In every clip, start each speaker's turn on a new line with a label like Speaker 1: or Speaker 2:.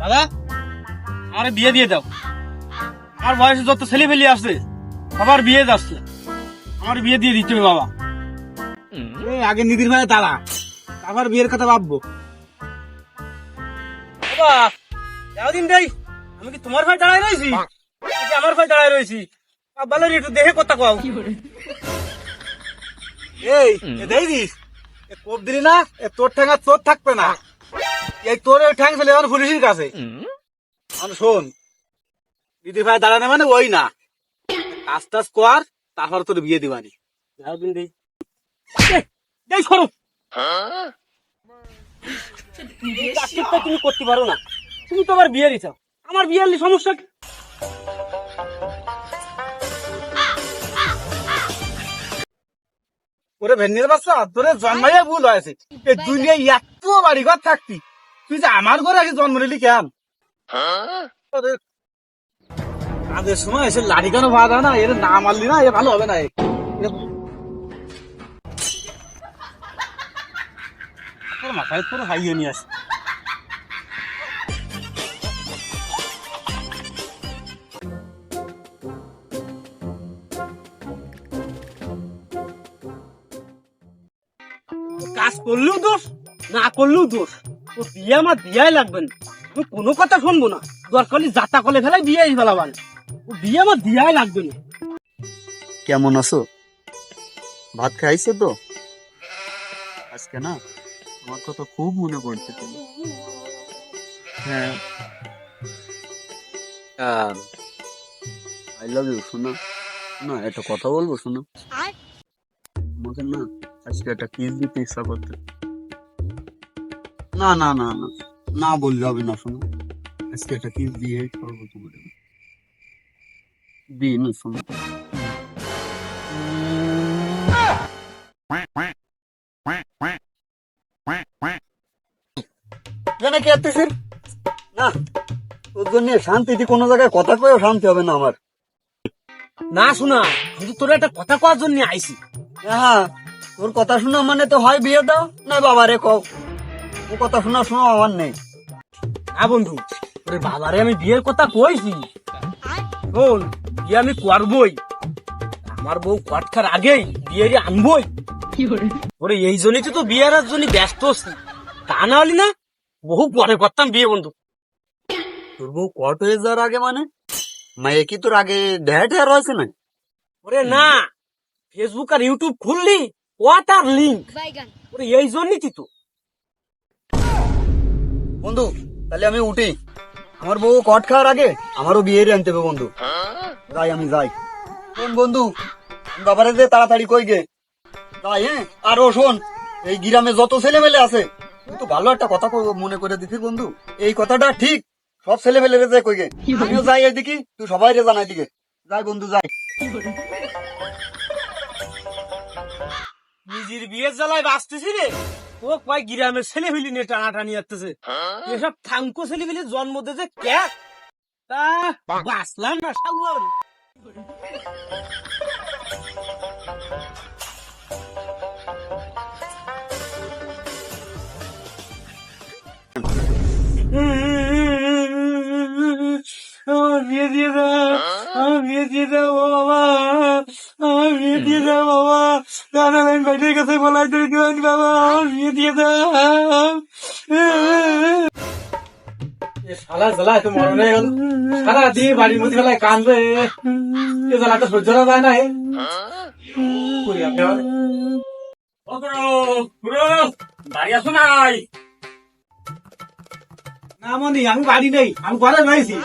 Speaker 1: দাদা আমার বিয়ে দিয়ে দাও। আমার বয়সে যত ছেলে ফেলি আসছে সবার বিয়ে যাচ্ছে। আমার বিয়ে দিয়ে দিতে হবে বাবা।
Speaker 2: আগে নিদির ভাই দাঁড়া তারপর বিয়ের কথা ভাববো।
Speaker 1: বাবা ভাই আমি কি তোমার ভাই দাঁড়ায় রয়েছি? আমার ভাই দাঁড়ায় রয়েছি? ভালো একটু দেখে কথা কও।
Speaker 2: এই দেখিস কোপ দিলি না, এ তোর ঠ্যাঙ্গা তোর থাকবে না। এই তোর ওই ঠ্যাং চলে যাবে পুলিশের কাছে। আমি শোন, দিদি ভাই দাঁড়ানো মানে ওই না। কাজ টাজ কর, তারপর তোর বিয়ে দিবানি।
Speaker 1: যাওদিন দেই দেই সরো। এই তুমি করতে পারো না। তুমি তো আবার বিয়ে দিছো। আমার বিয়ে সমস্যা কি?
Speaker 2: ওরে ভেন্নির বাচ্চা তোরে জন্মাইয়া ভুল হয়েছে। এই দুনিয়া এত বাড়ি ঘর থাকতি। তুই যে আমার ঘরে আগে জন্ম নিলি কেন কাজের সময় এসে লাড়ি কেন বাঁধা না? এর না মারলি না এ ভালো হবে না
Speaker 1: মাথায় তোর হাইয়ে নিয়ে আসে। কাজ করলেও দোষ না করলেও দোষ। ও বিয়ে আমার বিয়াই লাগবে না। আমি কোনো কথা শুনব না। দরকার হলে যাতা কলে ফেলাই বিয়ে ফেলাবান। ও বিয়ে আমার দিয়াই লাগবে না।
Speaker 3: কেমন আছো? ভাত খাইছো তো? আজকে না আমার কথা খুব মনে পড়ছে তুমি হ্যাঁ। আই লাভ ইউ শোনা। না একটা কথা বলব শোনো। আমাকে না আজকে একটা কিস দিতে ইচ্ছা করতে। না না না না না বললে হবে না শোনো। আজকে একটা কিস দিয়ে করব তোমার দিই না শোনো। না তোর জন্য শান্তিতে কোনো জায়গায় কথা কয়েও শান্তি হবে না আমার।
Speaker 1: না শোনা কিন্তু তোর একটা কথা কওয়ার জন্য আইসি
Speaker 3: হ্যাঁ তোর কথা শোনা মানে তো হয় বিয়ে দাও না বাবারে কও। ও কথা শোনা শোনা আমার নেই।
Speaker 1: হ্যাঁ বন্ধু ওরে বাবারে আমি বিয়ের কথা কইছি। শোন বিয়ে আমি করবই। আমার বউ কটকার আগেই বিয়ে আনবই। ওরে এই জন্যই তো তো বিয়ের জন্য ব্যস্ত আছি। তা না হলি না বহু পরে করতাম বিয়ে বন্ধু।
Speaker 3: তোর বউ কট হয়ে যাওয়ার আগে মানে? মায়ে কি তোর আগে টেহা রয়েছে না
Speaker 1: ওরে না ফেসবুক আর ইউটিউব খুললি ওয়াটার লিঙ্ক ওরে এই জন্যই তো?
Speaker 3: বন্ধু তাহলে আমি উঠি। আমার বউ কট খাওয়ার আগে আমারও বিয়ে আনতে হবে বন্ধু। যাই আমি যাই। শোন বন্ধু বাবারে দে তাড়াতাড়ি কই গে। যাই হ্যাঁ? আর ও শোন এই গ্রামে যত ছেলে মেলে আছে কিন্তু ভালো একটা কথা মনে করে দিছি বন্ধু। এই কথাটা ঠিক সব ছেলে মেলে যে কই গে। আমিও যাই এদিকে তুই সবাই রে জানাই দিকে। যাই বন্ধু যাই।
Speaker 1: নিজের বিয়ের জ্বালায় বাঁচতেছি রে। ও কয় গ্রামের ছেলে ফেলি নিয়ে টানাটানি আসতেছে এসব থাঙ্কো ছেলে ফেলে জন্ম দিয়েছে ক্যাক তা বাঁচলাম না সাগুয়ার বাইরের কাছে বলাই ধরে দিবেন বাবা? আমার বিয়ে দিয়ে দাও
Speaker 2: শালা জ্বালা এত মরণ গেল। সারা দিয়ে বাড়ির মধ্যে ফেলায় কানবে এ জ্বালাটা সহ্য করা যায় না এ। করি আপনি আবার?
Speaker 1: ও ব্রো ব্রো বাড়ি আসো নাই।
Speaker 2: না মনি আমি বাড়ি নেই আমি ঘরে রয়েছি।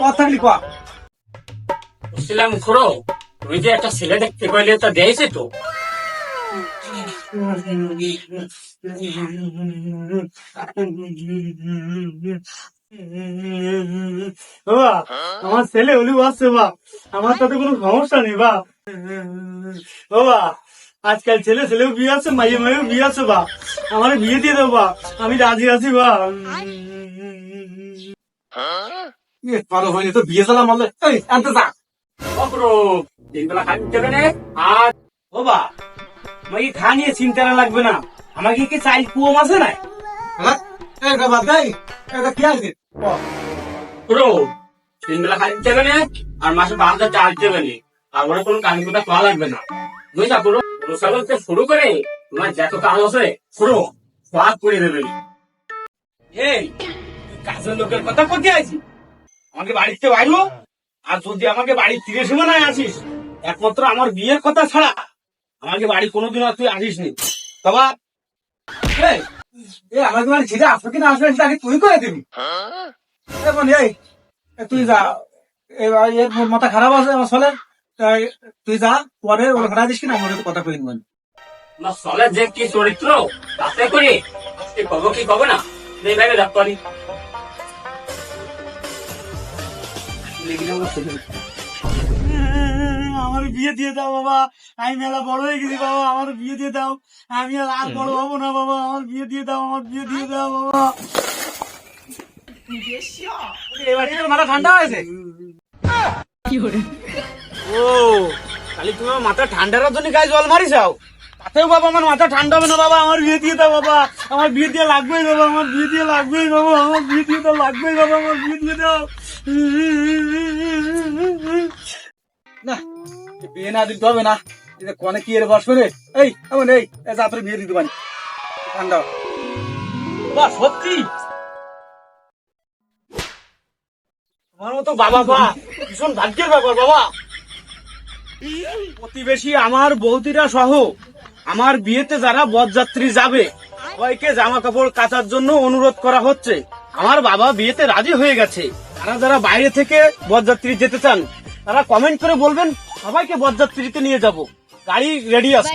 Speaker 2: কথা কয়া
Speaker 1: বলছিলাম খুড়ো তুমি যে একটা ছেলে দেখতে পাইলে তা দিয়েছে তো।
Speaker 2: বাবা আমার ছেলে হলু আসছে বা আমার তাতে কোনো সমস্যা নেই বা বাবা আজকাল ছেলে ছেলেও বিয়ে আছে মাইয়ে মাইয়েও বিয়ে আছে বা আমার বিয়ে দিয়ে দেবো বা আমি রাজি আছি বা ভালো হয়নি তো বিয়ে চালাম বলে। এই আনতে যা।
Speaker 1: ও ব্রো দিনবেলা খালি দেবে না? আর বাবা মাই খা নিয়ে চিন্তা লাগবে না। আমাকে কি চাই কুয়ো
Speaker 2: হ্যাঁ এটা বাদ দেয় এটা কি আছে?
Speaker 1: দেবে না? আর মাসে পাঁচ হাজার চার্জ দেবে না। তারপরে কোনো কাহিনী কথা পাওয়া লাগবে না। বুঝলা পুরো অনুসারণ শুরু করে তোমার যত কাজ আছে পুরো ভাগ করে দেবে। এই কাজের লোকের কথা করতে আছি আমাকে বাড়িতে বাইরো। আর যদি আমাকে বাড়ির তীরে সীমানায় আসিস একমাত্র আমার বিয়ের কথা ছাড়া আমাকে বাড়ি কোনোদিন আর তুই আসিস নি বাবা এই,
Speaker 2: আমাকে মানে ছিটে আসবে কিনা আসবে আগে তুই করে দিবি। এ মানে এই তুই যা। এর মাথা খারাপ আছে আমার ফলে তুই যা পরে ওর ঘাটা দিস কিনা আমার কথা কই নিবেন
Speaker 1: না সলের যে কি চরিত্র তাতে করে আজকে কব কি কব না এই ভাবে ডাক পারি।
Speaker 2: আমার বিয়ে দিয়ে দাও বাবা। আমি মেলা বড় হয়ে গেছি বাবা আমার বিয়ে দিয়ে দাও। আমি আর বড় হব না বাবা আমার বিয়ে দিয়ে দাও আমার বিয়ে দিয়ে দাও বাবা। এবার এবার মাথা ঠান্ডা হয়েছে?
Speaker 1: ও খালি তুমি আমার মাথা ঠান্ডার জন্য গায়ে জল মারিছাও তাতেও বাবা আমার মাথা ঠান্ডা হবে না বাবা আমার বিয়ে দিয়ে দাও বাবা। আমার বিয়ে দিয়ে লাগবেই বাবা আমার বিয়ে দিয়ে লাগবেই বাবা আমার বিয়ে দিয়ে দাও লাগবেই বাবা আমার বিয়ে দিয়ে দাও।
Speaker 2: না বিয়ে না দিতে হবে না। এটা কনে কি এর বস করে এই, এমন, এই যা বিয়ে দিতে পারি। ঠান্ডা।
Speaker 1: বাবা সত্যি? তোমার মতো বাবা, বা, ভীষণ ভাগ্যের ব্যাপার, বাবা। প্রতিবেশী আমার বৌদিরা সহ আমার বিয়েতে যারা বরযাত্রী যাবে, সবাইকে জামা কাপড় কাচার জন্য অনুরোধ করা হচ্ছে। আমার বাবা বিয়েতে রাজি হয়ে গেছে। তারা যারা বাইরে থেকে বরযাত্রী যেতে চান, তারা কমেন্ট করে বলবেন, সবাইকে বরযাত্রীতে নিয়ে যাব। গাড়ি রেডি আছে।